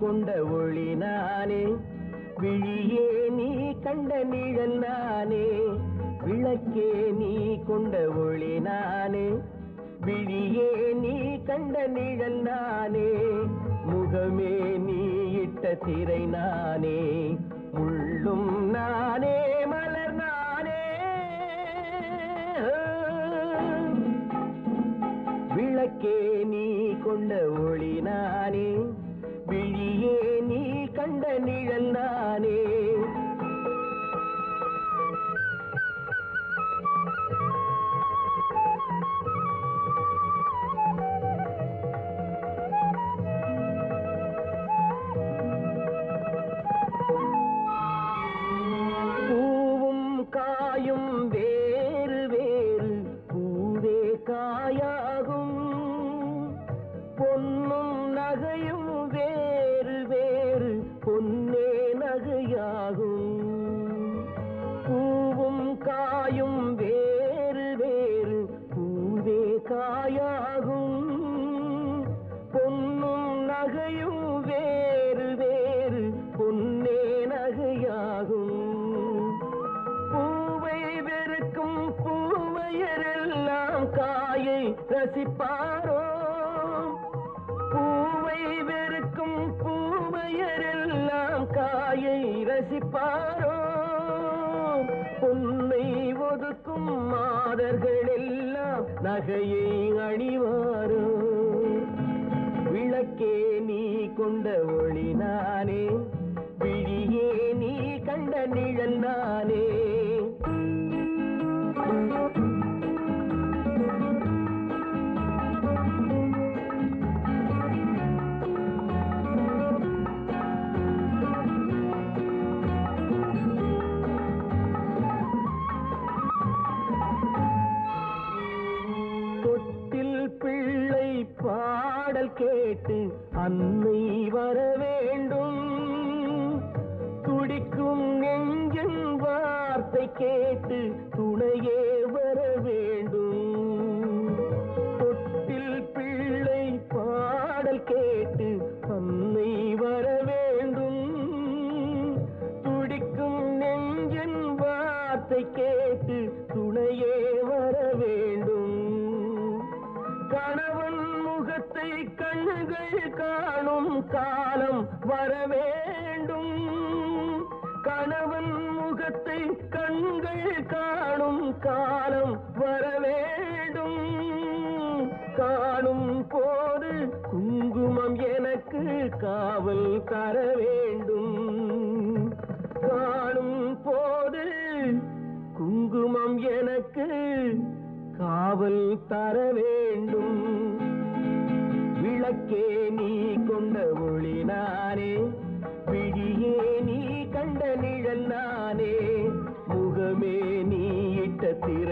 கொண்ட ஒளி நானே. விழியே நீ கண்ட நிழல் நானே. விளக்கே நீ கொண்ட ஒளி நானே. விழியே நீ கண்ட நிழல் நானே. முகமே நீ இட்ட திரை நானே. உள்ளும் நானே மலர் நானே. விளக்கே நீ கொண்ட ஒளி நானே. விழியே நீ கண்ட நிழல் நானே. ரசிப்பாரோ பூவை வெறுக்கும் பூவையரெல்லாம் காயை ரசிப்பாரோ பொன்னை ஒதுக்கும் மாதர்கள் எல்லாம் நகையை அணிவாரோ. விளக்கே நீ கொண்ட ஒளி நானே விழியே நீ கண்ட நிழல் நானே. பாடல் கேட்டு அன்னை வர வேண்டும். துடிக்கும் நெஞ்சின் வார்த்தை கேட்டு துணையே வர வேண்டும். தொட்டில் பிள்ளை பாடல் கேட்டு அன்னை வர வேண்டும். துடிக்கும் நெஞ்சின் வார்த்தை கேட்டு துணையே முகத்தை கண்கள் காணும் காலம் வர வேண்டும். கணவன் முகத்தை கண்கள் காணும் காலம் வர வேண்டும். காணும் போது குங்குமம் எனக்கு காவல் தர வேண்டும். காணும் போது குங்குமம் எனக்கு காவல் தர வேண்டும். நானே விழியே நீ கண்ட நிழல் நானே முகமே நீ இட்ட திரை